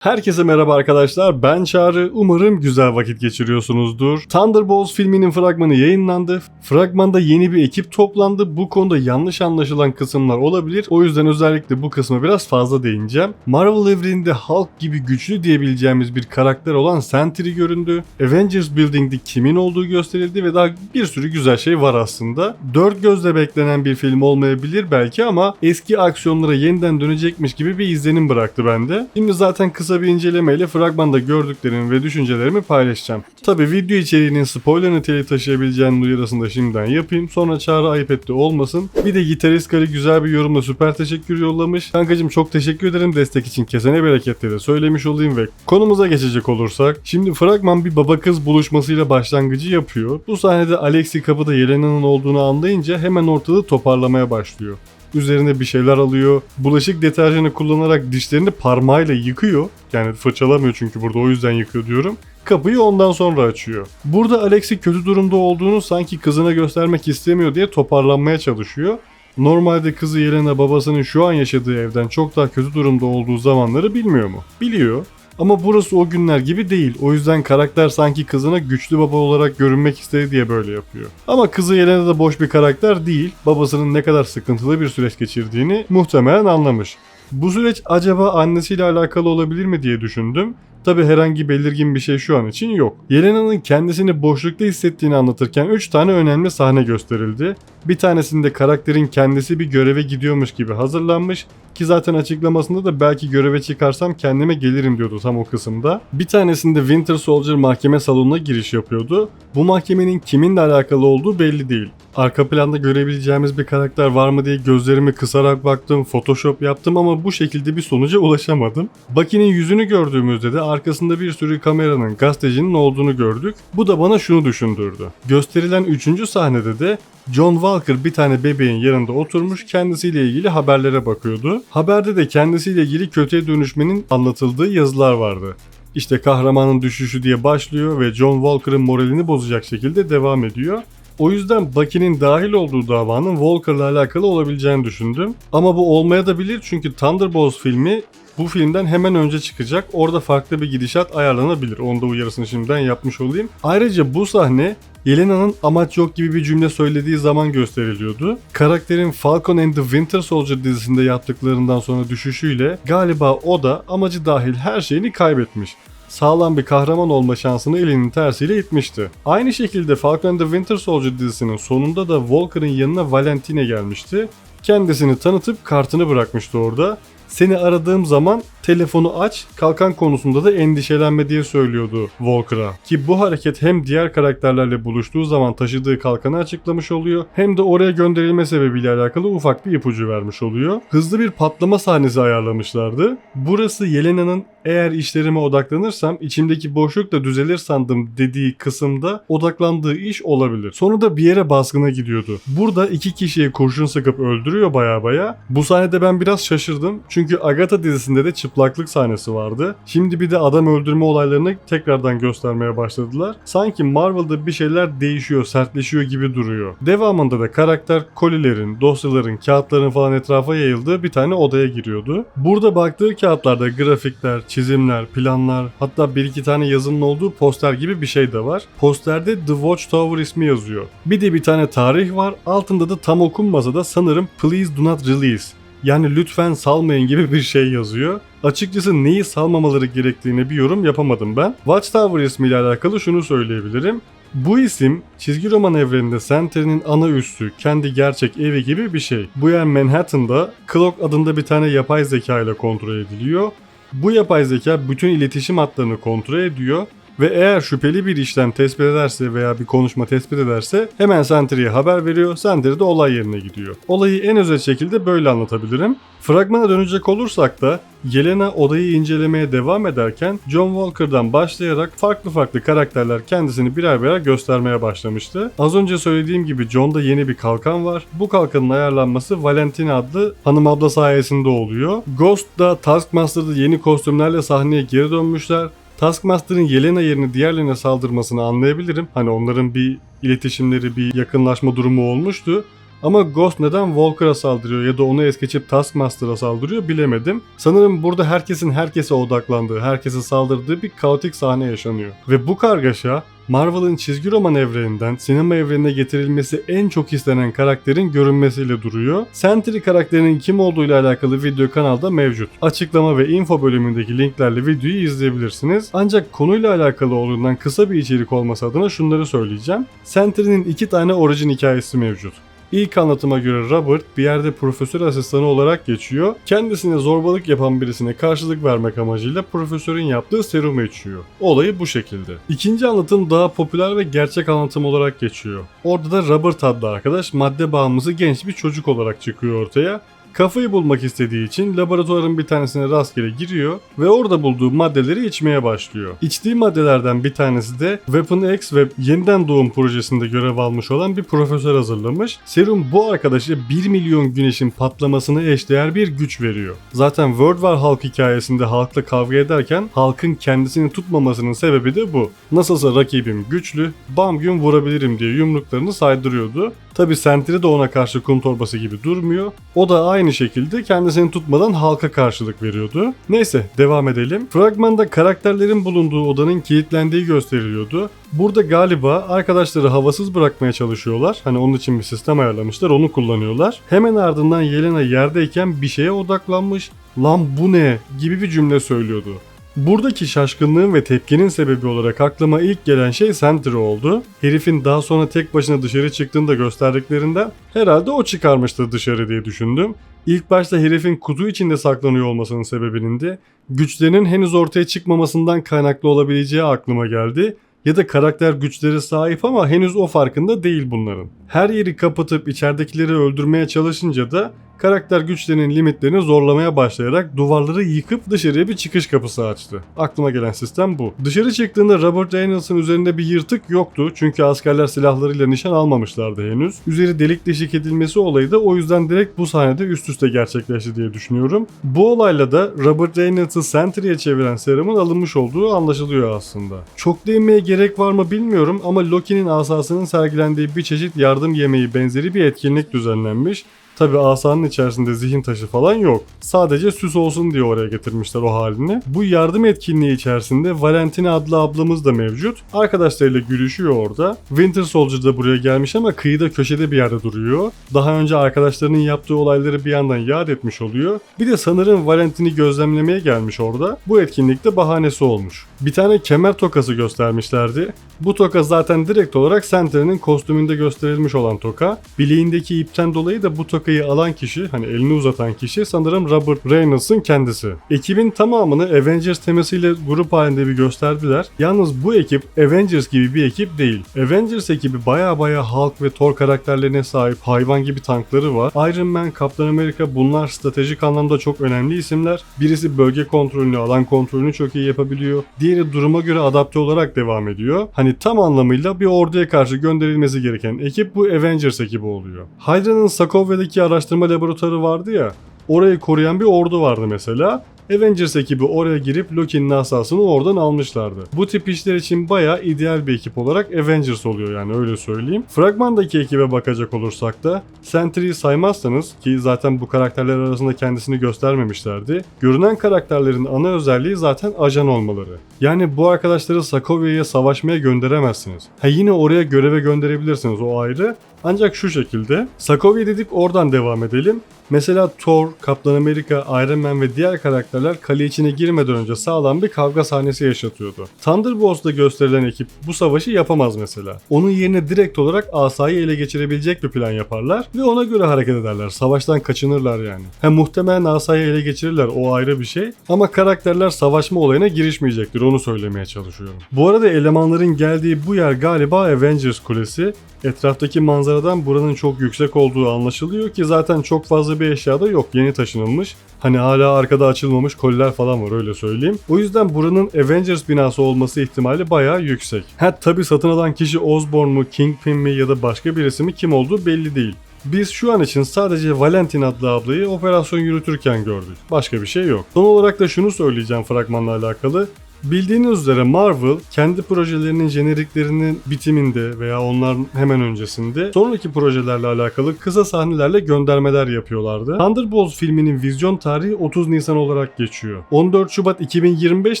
Herkese merhaba arkadaşlar. Ben Çağrı. Umarım güzel vakit geçiriyorsunuzdur. Thunderbolts filminin fragmanı yayınlandı. Fragmanda yeni bir ekip toplandı. Bu konuda yanlış anlaşılan kısımlar olabilir. O yüzden özellikle bu kısma biraz fazla değineceğim. Marvel evreninde Hulk gibi güçlü diyebileceğimiz bir karakter olan Sentry göründü. Avengers Building'de kimin olduğu gösterildi ve daha bir sürü güzel şey var aslında. Dört gözle beklenen bir film olmayabilir belki ama eski aksiyonlara yeniden dönecekmiş gibi bir izlenim bıraktı bende. Şimdi zaten kısa bir incelemeyle fragmanda gördüklerimi ve düşüncelerimi paylaşacağım. Tabi video içeriğinin spoiler niteliği taşıyabileceğinin uyarısını şimdiden yapayım. Sonra çağrı ayıp etti olmasın. Bir de gitarist karı güzel bir yorumla süper teşekkür yollamış. Kankacım çok teşekkür ederim destek için kesene bereketle de söylemiş olayım ve konumuza geçecek olursak. Şimdi fragman bir baba kız buluşmasıyla başlangıcı yapıyor. Bu sahnede Alexi kapıda Yelena'nın olduğunu anlayınca hemen ortalığı toparlamaya başlıyor üzerine bir şeyler alıyor. Bulaşık deterjanı kullanarak dişlerini parmağıyla yıkıyor. Yani fırçalamıyor çünkü burada o yüzden yıkıyor diyorum. Kapıyı ondan sonra açıyor. Burada Alex'i kötü durumda olduğunu sanki kızına göstermek istemiyor diye toparlanmaya çalışıyor. Normalde kızı Yelena babasının şu an yaşadığı evden çok daha kötü durumda olduğu zamanları bilmiyor mu? Biliyor. Ama burası o günler gibi değil. O yüzden karakter sanki kızına güçlü baba olarak görünmek istedi diye böyle yapıyor. Ama kızı Yelena da boş bir karakter değil. Babasının ne kadar sıkıntılı bir süreç geçirdiğini muhtemelen anlamış. Bu süreç acaba annesiyle alakalı olabilir mi diye düşündüm. Tabi herhangi belirgin bir şey şu an için yok. Yelena'nın kendisini boşlukta hissettiğini anlatırken 3 tane önemli sahne gösterildi. Bir tanesinde karakterin kendisi bir göreve gidiyormuş gibi hazırlanmış ki zaten açıklamasında da belki göreve çıkarsam kendime gelirim diyordu tam o kısımda. Bir tanesinde Winter Soldier mahkeme salonuna giriş yapıyordu. Bu mahkemenin kiminle alakalı olduğu belli değil. Arka planda görebileceğimiz bir karakter var mı diye gözlerimi kısarak baktım, photoshop yaptım ama bu şekilde bir sonuca ulaşamadım. Bucky'nin yüzünü gördüğümüzde de arkasında bir sürü kameranın, gazetecinin olduğunu gördük. Bu da bana şunu düşündürdü. Gösterilen 3. sahnede de John Walker bir tane bebeğin yanında oturmuş kendisiyle ilgili haberlere bakıyordu. Haberde de kendisiyle ilgili kötüye dönüşmenin anlatıldığı yazılar vardı. İşte kahramanın düşüşü diye başlıyor ve John Walker'ın moralini bozacak şekilde devam ediyor. O yüzden Bucky'nin dahil olduğu davanın Walker'la alakalı olabileceğini düşündüm. Ama bu olmaya da bilir çünkü Thunderbolts filmi bu filmden hemen önce çıkacak. Orada farklı bir gidişat ayarlanabilir. Onda uyarısını şimdiden yapmış olayım. Ayrıca bu sahne Yelena'nın amaç yok gibi bir cümle söylediği zaman gösteriliyordu. Karakterin Falcon and the Winter Soldier dizisinde yaptıklarından sonra düşüşüyle galiba o da amacı dahil her şeyini kaybetmiş sağlam bir kahraman olma şansını elinin tersiyle itmişti. Aynı şekilde Falcon and the Winter Soldier dizisinin sonunda da Walker'ın yanına Valentine gelmişti. Kendisini tanıtıp kartını bırakmıştı orada. Seni aradığım zaman telefonu aç, kalkan konusunda da endişelenme diye söylüyordu Walker'a. Ki bu hareket hem diğer karakterlerle buluştuğu zaman taşıdığı kalkanı açıklamış oluyor hem de oraya gönderilme sebebiyle alakalı ufak bir ipucu vermiş oluyor. Hızlı bir patlama sahnesi ayarlamışlardı. Burası Yelena'nın eğer işlerime odaklanırsam içimdeki boşluk da düzelir sandım dediği kısımda odaklandığı iş olabilir. Sonra da bir yere baskına gidiyordu. Burada iki kişiye kurşun sıkıp öldürüyor baya baya. Bu sahnede ben biraz şaşırdım. Çünkü Agatha dizisinde de çıplaklık sahnesi vardı. Şimdi bir de adam öldürme olaylarını tekrardan göstermeye başladılar. Sanki Marvel'da bir şeyler değişiyor, sertleşiyor gibi duruyor. Devamında da karakter kolilerin, dosyaların, kağıtların falan etrafa yayıldığı bir tane odaya giriyordu. Burada baktığı kağıtlarda grafikler, çizimler, planlar, hatta bir iki tane yazının olduğu poster gibi bir şey de var. Posterde The Watchtower ismi yazıyor. Bir de bir tane tarih var. Altında da tam okunmasa da sanırım Please do not release yani lütfen salmayın gibi bir şey yazıyor. Açıkçası neyi salmamaları gerektiğini bir yorum yapamadım ben. Watchtower ismiyle alakalı şunu söyleyebilirim. Bu isim çizgi roman evreninde Sentry'nin ana üssü, kendi gerçek evi gibi bir şey. Bu yer Manhattan'da Clock adında bir tane yapay zeka ile kontrol ediliyor. Bu yapay zeka bütün iletişim hatlarını kontrol ediyor ve eğer şüpheli bir işlem tespit ederse veya bir konuşma tespit ederse hemen Sentry'ye haber veriyor. Sentry de olay yerine gidiyor. Olayı en özel şekilde böyle anlatabilirim. Fragmana dönecek olursak da Yelena odayı incelemeye devam ederken John Walker'dan başlayarak farklı farklı karakterler kendisini birer birer göstermeye başlamıştı. Az önce söylediğim gibi John'da yeni bir kalkan var. Bu kalkanın ayarlanması Valentina adlı hanım abla sayesinde oluyor. Ghost da Taskmaster'da yeni kostümlerle sahneye geri dönmüşler. Taskmaster'ın Yelena yerine diğerlerine saldırmasını anlayabilirim. Hani onların bir iletişimleri, bir yakınlaşma durumu olmuştu. Ama Ghost neden Walker'a saldırıyor ya da onu es geçip Taskmaster'a saldırıyor bilemedim. Sanırım burada herkesin herkese odaklandığı, herkese saldırdığı bir kaotik sahne yaşanıyor. Ve bu kargaşa Marvel'ın çizgi roman evreninden sinema evrenine getirilmesi en çok istenen karakterin görünmesiyle duruyor. Sentry karakterinin kim olduğuyla alakalı video kanalda mevcut. Açıklama ve info bölümündeki linklerle videoyu izleyebilirsiniz. Ancak konuyla alakalı olduğundan kısa bir içerik olması adına şunları söyleyeceğim. Sentry'nin iki tane orijin hikayesi mevcut. İlk anlatıma göre Robert bir yerde profesör asistanı olarak geçiyor. Kendisine zorbalık yapan birisine karşılık vermek amacıyla profesörün yaptığı serumu içiyor. Olayı bu şekilde. İkinci anlatım daha popüler ve gerçek anlatım olarak geçiyor. Orada da Robert adlı arkadaş madde bağımlısı genç bir çocuk olarak çıkıyor ortaya Kafayı bulmak istediği için laboratuvarın bir tanesine rastgele giriyor ve orada bulduğu maddeleri içmeye başlıyor. İçtiği maddelerden bir tanesi de Weapon X ve yeniden doğum projesinde görev almış olan bir profesör hazırlamış. Serum bu arkadaşa 1 milyon güneşin patlamasına eşdeğer bir güç veriyor. Zaten World War Hulk hikayesinde halkla kavga ederken halkın kendisini tutmamasının sebebi de bu. Nasılsa rakibim güçlü, bam gün vurabilirim diye yumruklarını saydırıyordu. Tabi Sentry de ona karşı kum torbası gibi durmuyor. O da aynı şekilde kendisini tutmadan halka karşılık veriyordu. Neyse devam edelim. Fragmanda karakterlerin bulunduğu odanın kilitlendiği gösteriliyordu. Burada galiba arkadaşları havasız bırakmaya çalışıyorlar. Hani onun için bir sistem ayarlamışlar onu kullanıyorlar. Hemen ardından Yelena yerdeyken bir şeye odaklanmış. Lan bu ne gibi bir cümle söylüyordu. Buradaki şaşkınlığın ve tepkinin sebebi olarak aklıma ilk gelen şey Sentry oldu. Herifin daha sonra tek başına dışarı çıktığında gösterdiklerinden herhalde o çıkarmıştır dışarı diye düşündüm. İlk başta herifin kutu içinde saklanıyor olmasının sebebinin de güçlerinin henüz ortaya çıkmamasından kaynaklı olabileceği aklıma geldi ya da karakter güçleri sahip ama henüz o farkında değil bunların. Her yeri kapatıp içeridekileri öldürmeye çalışınca da karakter güçlerinin limitlerini zorlamaya başlayarak duvarları yıkıp dışarıya bir çıkış kapısı açtı. Aklıma gelen sistem bu. Dışarı çıktığında Robert Reynolds'ın üzerinde bir yırtık yoktu çünkü askerler silahlarıyla nişan almamışlardı henüz. Üzeri delik deşik edilmesi olayı da o yüzden direkt bu sahnede üst üste gerçekleşti diye düşünüyorum. Bu olayla da Robert Reynolds'ı Sentry'e çeviren serumun alınmış olduğu anlaşılıyor aslında. Çok değinmeye gerek var mı bilmiyorum ama Loki'nin asasının sergilendiği bir çeşit yardım yemeği benzeri bir etkinlik düzenlenmiş. Tabi asanın içerisinde zihin taşı falan yok. Sadece süs olsun diye oraya getirmişler o halini. Bu yardım etkinliği içerisinde Valentina adlı ablamız da mevcut. Arkadaşlarıyla gülüşüyor orada. Winter Soldier da buraya gelmiş ama kıyıda köşede bir yerde duruyor. Daha önce arkadaşlarının yaptığı olayları bir yandan yad etmiş oluyor. Bir de sanırım Valentin'i gözlemlemeye gelmiş orada. Bu etkinlikte bahanesi olmuş. Bir tane kemer tokası göstermişlerdi. Bu toka zaten direkt olarak Sentry'nin kostümünde gösterilmiş olan toka. Bileğindeki ipten dolayı da bu tokayı alan kişi, hani elini uzatan kişi sanırım Robert Reynolds'ın kendisi. Ekibin tamamını Avengers temasıyla grup halinde bir gösterdiler. Yalnız bu ekip Avengers gibi bir ekip değil. Avengers ekibi baya baya Hulk ve Thor karakterlerine sahip hayvan gibi tankları var. Iron Man, Captain America bunlar stratejik anlamda çok önemli isimler. Birisi bölge kontrolünü, alan kontrolünü çok iyi yapabiliyor. Diğeri duruma göre adapte olarak devam ediyor. Hani tam anlamıyla bir orduya karşı gönderilmesi gereken ekip bu Avengers ekibi oluyor. Hydra'nın Sokovya'daki araştırma laboratuvarı vardı ya. Orayı koruyan bir ordu vardı mesela. Avengers ekibi oraya girip Loki'nin asasını oradan almışlardı. Bu tip işler için bayağı ideal bir ekip olarak Avengers oluyor yani öyle söyleyeyim. Fragmandaki ekibe bakacak olursak da Sentry'yi saymazsanız ki zaten bu karakterler arasında kendisini göstermemişlerdi. Görünen karakterlerin ana özelliği zaten ajan olmaları. Yani bu arkadaşları Sokovya'ya savaşmaya gönderemezsiniz. Ha yine oraya göreve gönderebilirsiniz o ayrı. Ancak şu şekilde. Sokovia dedik oradan devam edelim. Mesela Thor, Kaptan Amerika, Iron Man ve diğer karakterler kale içine girmeden önce sağlam bir kavga sahnesi yaşatıyordu. Thunderbolts'ta gösterilen ekip bu savaşı yapamaz mesela. Onun yerine direkt olarak asayı ele geçirebilecek bir plan yaparlar ve ona göre hareket ederler. Savaştan kaçınırlar yani. Hem muhtemelen asayı ele geçirirler o ayrı bir şey ama karakterler savaşma olayına girişmeyecektir onu söylemeye çalışıyorum. Bu arada elemanların geldiği bu yer galiba Avengers Kulesi. Etraftaki manzaradan buranın çok yüksek olduğu anlaşılıyor ki zaten çok fazla bir eşya da yok yeni taşınılmış. Hani hala arkada açılmamış koliler falan var öyle söyleyeyim. O yüzden buranın Avengers binası olması ihtimali bayağı yüksek. Ha tabi satın alan kişi Osborn mu, Kingpin mi ya da başka birisi mi kim olduğu belli değil. Biz şu an için sadece Valentin adlı ablayı operasyon yürütürken gördük. Başka bir şey yok. Son olarak da şunu söyleyeceğim fragmanla alakalı. Bildiğiniz üzere Marvel kendi projelerinin jeneriklerinin bitiminde veya onların hemen öncesinde sonraki projelerle alakalı kısa sahnelerle göndermeler yapıyorlardı. Thunderbolts filminin vizyon tarihi 30 Nisan olarak geçiyor. 14 Şubat 2025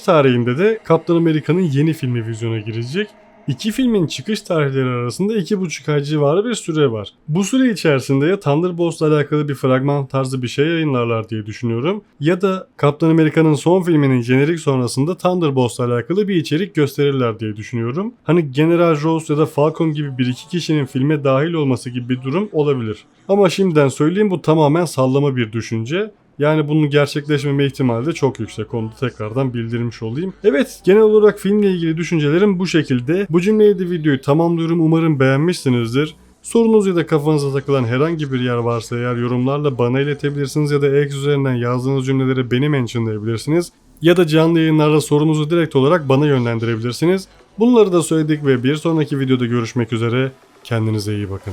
tarihinde de Kaptan Amerika'nın yeni filmi vizyona girecek. İki filmin çıkış tarihleri arasında 2,5 ay civarı bir süre var. Bu süre içerisinde ya Thunderbolts'la alakalı bir fragman tarzı bir şey yayınlarlar diye düşünüyorum ya da Kaptan Amerika'nın son filminin jenerik sonrasında Thunderbolts'la alakalı bir içerik gösterirler diye düşünüyorum. Hani General Ross ya da Falcon gibi bir iki kişinin filme dahil olması gibi bir durum olabilir. Ama şimdiden söyleyeyim bu tamamen sallama bir düşünce. Yani bunun gerçekleşmeme ihtimali de çok yüksek. Onu da tekrardan bildirmiş olayım. Evet genel olarak filmle ilgili düşüncelerim bu şekilde. Bu cümleyle videoyu tamamlıyorum. Umarım beğenmişsinizdir. Sorunuz ya da kafanıza takılan herhangi bir yer varsa eğer yorumlarla bana iletebilirsiniz ya da X üzerinden yazdığınız cümleleri beni mentionlayabilirsiniz. Ya da canlı yayınlarda sorunuzu direkt olarak bana yönlendirebilirsiniz. Bunları da söyledik ve bir sonraki videoda görüşmek üzere. Kendinize iyi bakın.